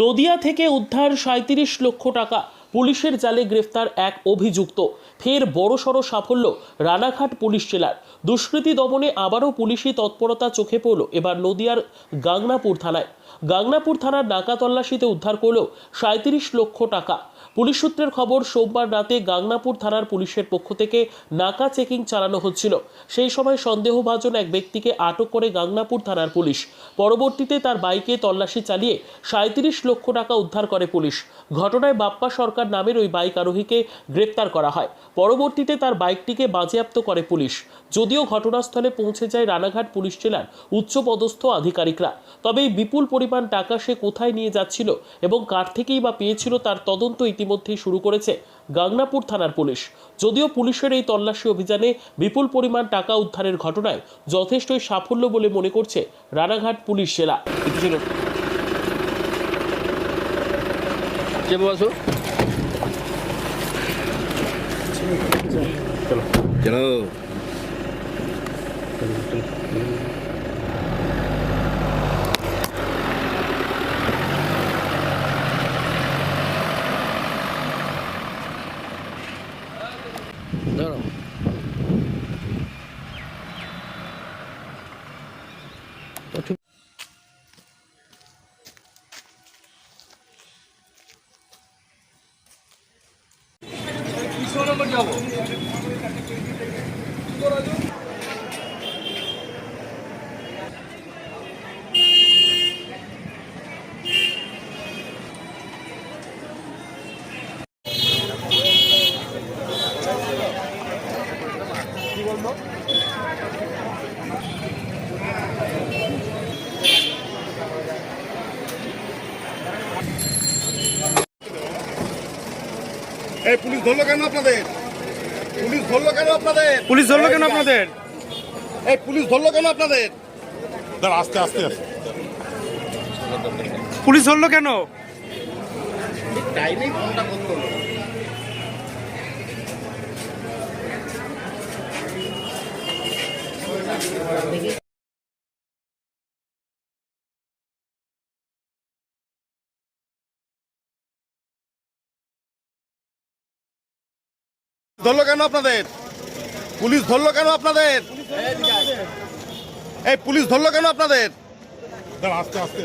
নদিয়া থেকে উদ্ধার সাঁত্রিশ লক্ষ টাকা। পুলিশের জালে গ্রেফতার এক অভিযুক্ত। ফের বড়সড় সাফল্য রানাঘাট পুলিশ জেলার। দুষ্কৃতী দমনে আবারও পুলিশি তৎপরতা চোখে পড়ল এবার নদিয়ার গাংনাপুর থানায়। গাংনাপুর থানার নাকা তল্লাশিতে উদ্ধার করল সাঁত্রিশ লক্ষ টাকা। পুলিশ সূত্রের খবর, সোমবার রাতে গাংনাপুর থানার পুলিশের পক্ষ থেকে নাকা চেকিং চালানো হচ্ছিল। সেই সময় সন্দেহভাজন এক ব্যক্তিকে আটক করে গাংনাপুর থানার পুলিশ। পরবর্তীতে তার বাইকে তল্লাশি চালিয়ে সাঁত্রিশ লক্ষ টাকা উদ্ধার করে পুলিশ। ঘটনায় বাপ্পা সরকার নামের ওই বাইক আরোহীকে গ্রেপ্তার করা হয়। পরবর্তীতে তার বাইকটিকে বাজেয়াপ্ত করে পুলিশ। যদিও ঘটনাস্থলে পৌঁছে যায় রানাঘাট পুলিশ জেলার উচ্চপদস্থ আধিকারিকরা। তবে এই বিপুল পরিমাণ টাকা সে কোথায় নিয়ে যাচ্ছিল এবং কার থেকেই বা পেয়েছিল তার তদন্ত ইতিমধ্যেই শুরু করেছে গাংনাপুর থানার পুলিশ। যদিও পুলিশের এই তল্লাশি অভিযানে বিপুল পরিমাণ টাকা উদ্ধারের ঘটনায় যথেষ্টই সাফল্য বলে মনে করছে রানাঘাট পুলিশ জেলা। ছিল। চেপে বসো চলো ধরো এই পুলিশ ধরলো কেন আপনাদের? পুলিশ ধরলো কেন আপনাদের? পুলিশ ধরলো কেন আপনাদের? এই পুলিশ ধরলো কেন আপনাদের? দাঁড়া আস্তে আস্তে আস্তে। পুলিশ ধরলো কেন? টাইমেই ফোনটা করতো ধরলো কেন আপনাদের? পুলিশ ধরলো কেন আপনাদের? এই পুলিশ ধরলো কেন আপনাদের? আস্তে আস্তে।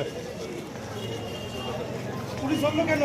পুলিশ ধরলো কেন?